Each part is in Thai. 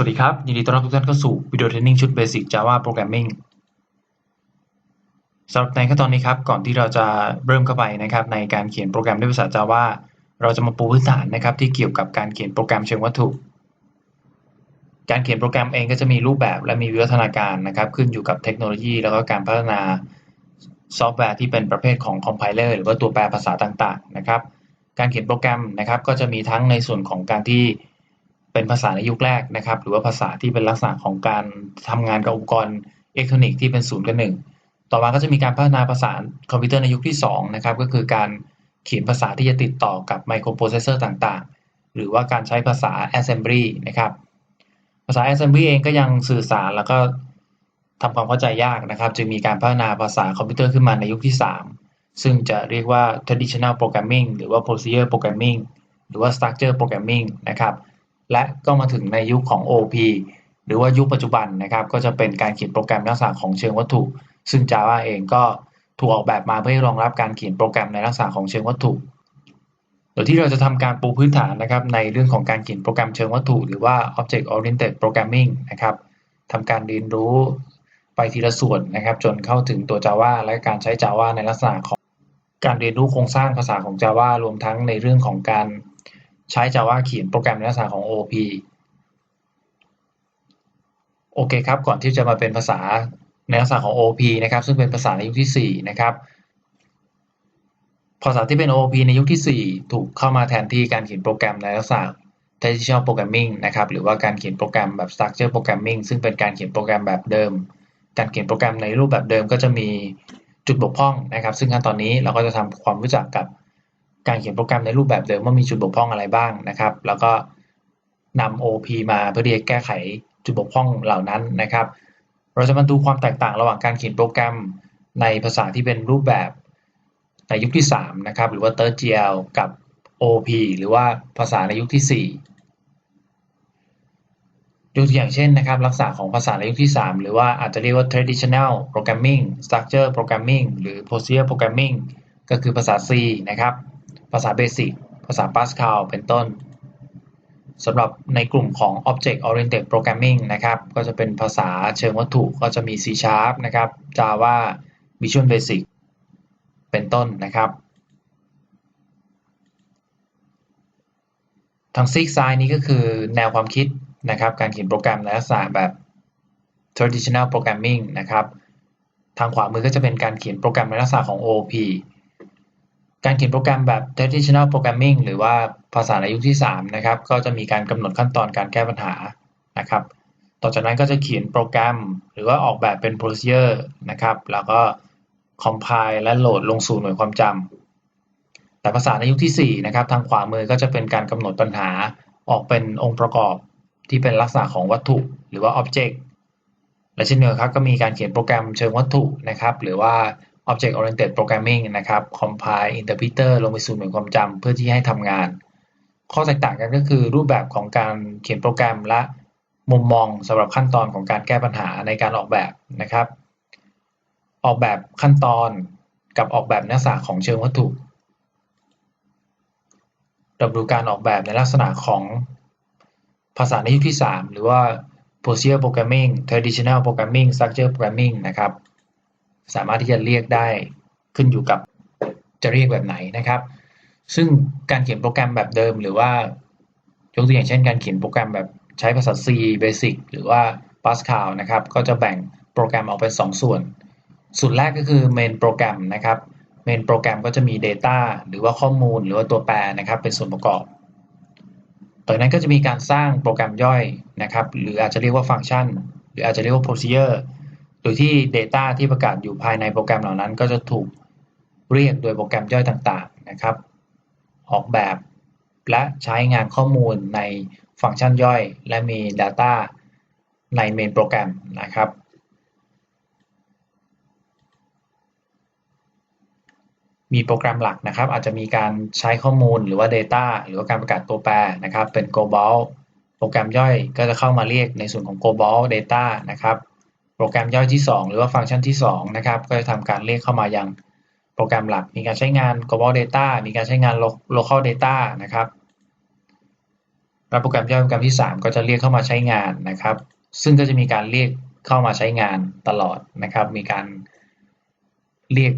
วัสดีครับ ยินดีต้อนรับทุกท่านเข้าสู่วิดีโอเทรนนิ่งชุด Basic Java Programming สำหรับในขั้นตอนนี้ครับ ก่อนที่เราจะเริ่มเข้าไปนะครับ ในการเขียนโปรแกรมด้วยภาษา Java เราจะมาปูพื้นฐานนะครับ ที่เกี่ยวกับการเขียนโปรแกรมเชิงวัตถุ การเขียนโปรแกรมเองก็จะมีรูปแบบและมีวิวัฒนาการนะครับ ขึ้นอยู่กับเทคโนโลยี แล้วก็การพัฒนาซอฟต์แวร์ที่เป็นประเภทของคอมไพเลอร์หรือว่าตัวแปรภาษาต่างๆนะครับ การเขียนโปรแกรมนะครับ ก็จะมีทั้งในส่วนของการที่ เป็นภาษาในยุคแรกนะครับ หรือว่าภาษาที่เป็นลักษณะของการทำงานกับอุปกรอิเล็กทรอนิกส์ที่เป็นศูนย์กับหนึ่งต่อมาก็จะมีการพัฒนาภาษาคอมพิวเตอร์ในยุคที่2นะครับก็คือการเขียนภาษาที่จะติดต่อกับไมโครโปรเซสเซอร์ต่างๆ หรือว่าการใช้ภาษา assembly นะครับภาษา assembly เองก็ยังสื่อสารแล้วก็ทำความเข้าใจยากนะครับ จึงมีการพัฒนาภาษาคอมพิวเตอร์ขึ้นมาในยุคที่ 3 ซึ่งจะเรียกว่า traditional programming หรือว่า procedure programming หรือว่า structure programming นะครับ และก็มาถึงในยุคของ OP หรือว่ายุคปัจจุบันนะครับ ก็จะเป็นการเขียนโปรแกรมลักษณะของเชิงวัตถุ ซึ่ง Java เองก็ถูกออกแบบมาเพื่อรองรับการเขียนโปรแกรมในลักษณะของเชิงวัตถุ โดยที่เราจะทำการปูพื้นฐานนะครับในเรื่องของการเขียนโปรแกรมเชิงวัตถุ หรือว่า Object Oriented Programming นะครับทำการเรียนรู้ไปทีละส่วนนะครับ จนเข้าถึงตัว Java และการใช้ Java ในลักษณะของการเรียนรู้โครงสร้างภาษาของ Java รวมทั้งในเรื่องของการ ใช้ Java เขียนโปรแกรมในลักษณะของ OOP โอเคครับ ก่อนที่จะมาเป็นภาษาในลักษณะของ OOP นะครับ ซึ่งเป็นภาษาในยุคที่ 4 นะครับ ภาษาที่เป็น OOP ในยุคที่ 4 ถูกเข้ามาแทนที่การเขียนโปรแกรมในลักษณะ traditional programming นะครับ หรือว่าการเขียนโปรแกรมแบบ structure programming ซึ่งเป็นการเขียนโปรแกรมแบบเดิม การเขียนโปรแกรมในรูปแบบเดิมก็จะมีจุดบกพร่องนะครับ ซึ่งขั้นตอนนี้เราก็จะทำความรู้จักกับ การเขียนโปรแกรมในรูปแบบเดิมว่ามีจุดบกพร่องอะไรบ้างนะครับ แล้วก็นำ OP มาเพื่อที่จะแก้ไขจุดบกพร่องเหล่านั้นนะครับ เราจะมาดูความแตกต่างระหว่างการเขียนโปรแกรมในภาษาที่เป็นรูปแบบในยุคที่ 3 นะครับ หรือว่า Third GL กับ OP หรือว่าภาษาในยุคที่ 4 ยกตัวอย่างเช่นนะครับลักษณะของภาษาในยุคที่ 3 หรือว่าอาจจะเรียกว่า traditional programming structure programming หรือ procedure programming ก็คือภาษา C นะครับ ภาษาเบสิกภาษา Pascal เป็นต้นสำหรับในกลุ่มของ Object Oriented Programming นะครับ ก็จะเป็นภาษาเชิงวัตถุก็จะมี C Sharp นะครับ Java Visual Basic เป็นต้นนะครับ ทางซีกซ้ายนี้ก็คือแนวความคิดนะครับ การเขียนโปรแกรมในลักษณะแบบ traditional programming นะครับ ทางขวามือก็จะเป็นการเขียนโปรแกรมในลักษณะของ OOP การเขียนโปรแกรมแบบ traditional programming หรือว่าภาษาในยุคที่3นะครับ ก็จะมีการกำหนดขั้นตอนการแก้ปัญหานะครับ ต่อจากนั้นก็จะเขียนโปรแกรม หรือว่าออกแบบเป็น procedure นะครับ แล้วก็ compile และโหลดลงสู่หน่วยความจำ แต่ภาษาในยุคที่4นะครับ ทางขวามือก็จะเป็นการกำหนดปัญหาออกเป็นองค์ประกอบที่เป็นลักษณะของวัตถุ หรือว่า object และเช่นเดียวกันครับก็มีการเขียนโปรแกรมเชิงวัตถุนะครับ หรือว่า Object Oriented Programming นะครับ Compile Interpreter ลงไปสู่หน่วยความจำเพื่อที่ให้ทำงาน ข้อแตกต่างกันก็คือรูปแบบของการเขียนโปรแกรมและมุมมองสำหรับขั้นตอนของการแก้ปัญหาในการออกแบบนะครับ ออกแบบขั้นตอนกับออกแบบลักษณะของเชิงวัตถุเราดูการออกแบบในลักษณะของภาษาในยุคที่ 3 หรือว่า Procedure Programming Traditional Programming Structure Programming นะครับ สามารถที่จะเรียกได้ขึ้นอยู่กับจะเรียกแบบไหนนะครับ ซึ่งการเขียนโปรแกรมแบบเดิม หรือว่ายกตัวอย่างเช่น การเขียนโปรแกรมแบบใช้ภาษา C Basic หรือว่า Pascal นะครับ ก็จะแบ่งโปรแกรมออกเป็น 2 ส่วน ส่วนแรกก็คือ main โปรแกรมนะครับ main โปรแกรมก็จะมี data หรือว่าข้อมูลหรือว่าตัวแปรนะครับ เป็นส่วนประกอบต่อนั้นก็จะมีการสร้างโปรแกรมย่อยนะครับ หรืออาจจะเรียกว่าฟังก์ชัน หรืออาจจะเรียกว่า procedure โดยที่ Data ที่ประกาศอยู่ภายในโปรแกรมเหล่านั้น ก็จะถูกเรียกโดยโปรแกรมย่อยต่างๆนะครับ ออกแบบและใช้งานข้อมูลในฟังก์ชันย่อย และมี Data ในเมนโปรแกรมนะครับมีโปรแกรมหลักนะครับ อาจจะมีการใช้ข้อมูลหรือว่า Data หรือว่าการประกาศตัวแปรนะครับ เป็น global โปรแกรมย่อยก็จะเข้ามาเรียกในส่วนของ global data นะครับ โปรแกรมย่อยที่ 2 หรือว่าฟังก์ชันที่2นะครับ ก็จะทำการเรียกเข้ามายังโปรแกรมหลัก มีการใช้งาน global data มีการใช้งาน local data นะครับ แล้วโปรแกรมย่อยโปรแกรมที่ 3 ก็จะเรียกเข้ามาใช้งานนะครับ ซึ่งก็จะมีการเรียกเข้ามาใช้งานตลอดนะครับ มีการเรียก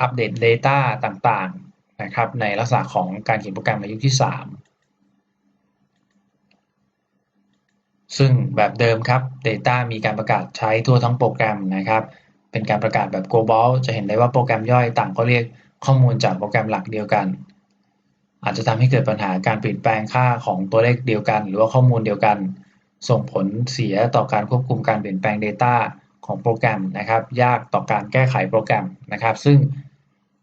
อัปเดต Data ต่างๆนะครับ ในลักษณะของการเขียนโปรแกรมในยุคที่ 3 ซึ่งแบบเดิมครับ Data มีการประกาศใช้ทั่วทั้งโปรแกรมนะครับ เป็นการประกาศแบบ global จะเห็นได้ว่าโปรแกรมย่อยต่างก็เรียกข้อมูลจากโปรแกรมหลักเดียวกัน อาจจะทำให้เกิดปัญหาการเปลี่ยนแปลงค่าของตัวเลขเดียวกัน หรือว่าข้อมูลเดียวกัน ส่งผลเสียต่อการควบคุมการเปลี่ยนแปลง Data ของโปรแกรมนะครับ ยากต่อการแก้ไขโปรแกรมนะครับ ซึ่ง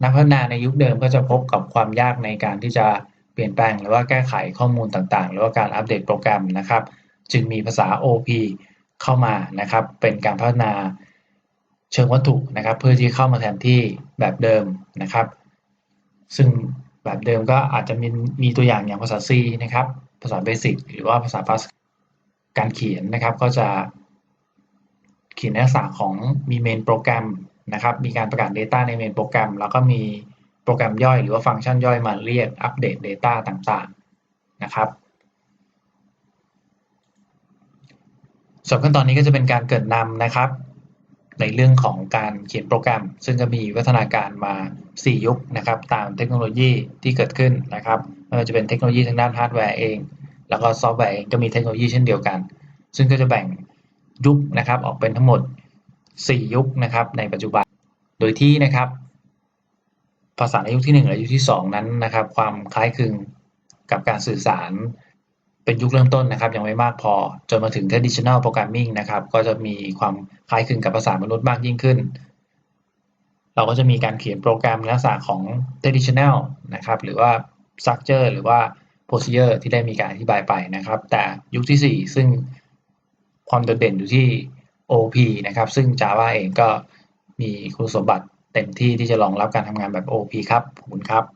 นักพัฒนาในยุคเดิมก็จะพบกับความยากในการที่จะเปลี่ยนแปลง หรือว่าแก้ไขข้อมูลต่างๆ หรือว่าการอัปเดตโปรแกรมนะครับ จึงมีภาษา OP เข้ามานะครับ เป็นการพัฒนาเชิงวัตถุนะครับ เพื่อที่เข้ามาแทนที่แบบเดิมนะครับ ซึ่งแบบเดิมก็อาจจะมีมีตัวอย่างอย่างภาษา C นะครับ ภาษา Basic หรือว่าภาษา Fast การเขียนนะครับก็จะเขียนในลักษณะของมีเมนโปรแกรมนะครับ มีการประกาศ Data ในเมนโปรแกรม แล้วก็มีโปรแกรมย่อยหรือว่าฟังก์ชันย่อยมาเรียกอัปเดต Data ต่างๆนะครับ สำหรับขั้นตอนนี้ก็จะเป็นการเกิดนำนะครับ ในเรื่องของการเขียนโปรแกรม ซึ่งก็มีวัฒนาการมา 4 ยุคนะครับ ตามเทคโนโลยีที่เกิดขึ้นนะครับไม่ว่าจะเป็นเทคโนโลยีทางด้านฮาร์ดแวร์เอง แล้วก็ซอฟต์แวร์เองก็มีเทคโนโลยีเช่นเดียวกัน ซึ่งก็จะแบ่งยุคนะครับออกเป็นทั้งหมด 4 ยุคนะครับในปัจจุบัน โดยที่นะครับ ภาษาในยุคที่ 1 และยุคที่ 2 นั้นนะครับ ความคล้ายคลึงกับการสื่อสาร เป็นยุคเริ่มต้นนะครับ ยังไม่มากพอ จนมาถึง traditional programming นะครับ ก็จะมีความคล้ายคลึงกับภาษามนุษย์มากยิ่งขึ้น เราก็จะมีการเขียนโปรแกรมในลักษณะของ traditional นะครับ หรือว่า structure หรือว่า procedure ที่ได้มีการอธิบายไปนะครับ แต่ยุคที่ 4 ซึ่งความโดดเด่นอยู่ที่ OP นะครับ ซึ่ง Java เองก็มีคุณสมบัติเต็มที่ที่จะรองรับการทำงานแบบ OP ครับขอบคุณครับ